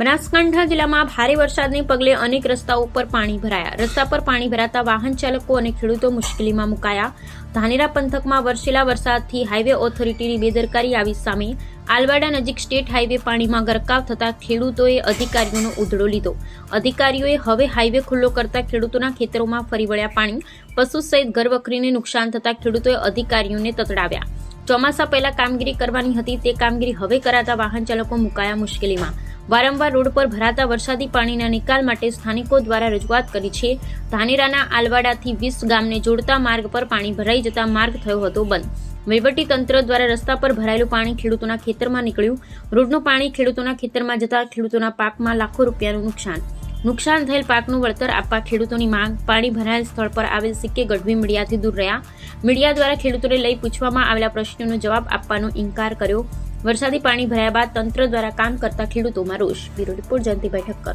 બનાસકાંઠા જિલ્લામાં ભારે વરસાદને પગલે અનેક રસ્તાઓ પર પાણી ભરાયા. રસ્તા પર પાણી ભરાતા વાહન ચાલકો અને ખેડૂતો મુશ્કેલીમાં મુકાયા. ધાનેરા પંથકમાં વરસેલા વરસાદથી હાઈવે ઓથોરિટીની બેદરકારી આવી સામે આલવાડા નજીક સ્ટેટ હાઈવે પાણીમાં ગરકાવ થતા ખેડૂતોએ અધિકારીઓનો ઉધડો લીધો. અધિકારીઓએ હવે હાઈવે ખુલ્લો કરતા ખેડૂતોના ખેતરોમાં ફરી વળ્યા પાણી. પશુ સહિત ઘરવખરીને નુકસાન થતા ખેડૂતોએ અધિકારીઓને તતડાવ્યા. ચોમાસા પહેલા કામગીરી કરવાની હતી તે કામગીરી હવે કરાતા વાહન ચાલકો મુકાયા મુશ્કેલીમાં. વારંવાર રોડ પર ભરાતા વરસાદી પાણીના નિકાલ માટે સ્થાનિકો દ્વારા રજૂઆત કરી છે. ધાનેરાના આલવાડાથી વીસ ગામને જોડતા માર્ગ પર પાણી ભરાઈ જતા માર્ગ થયો હતો બંધ. વહીવટી તંત્ર દ્વારા રસ્તા પર ભરાયેલું પાણી ખેડૂતોના ખેતરમાં નીકળ્યું. રોડનું પાણી ખેડૂતોના ખેતરમાં જતા ખેડૂતોના પાકમાં લાખો રૂપિયાનું નુકસાન. નુકસાન થયેલ પાકનું વળતર આપવા ખેડૂતોની માંગ. પાણી ભરાયેલ સ્થળ પર આવેલ સિક્કે ગઢવી મીડિયાથી દૂર રહ્યા. મીડિયા દ્વારા ખેડૂતોને લઈ પૂછવામાં આવેલા પ્રશ્નોનો જવાબ આપવાનો ઇનકાર કર્યો. વરસાદી પાણી ભરાયા બાદ તંત્ર દ્વારા કામ કરતા ખેડૂતોમાં રોષ. Bureau report Jayantibhai Thakkar.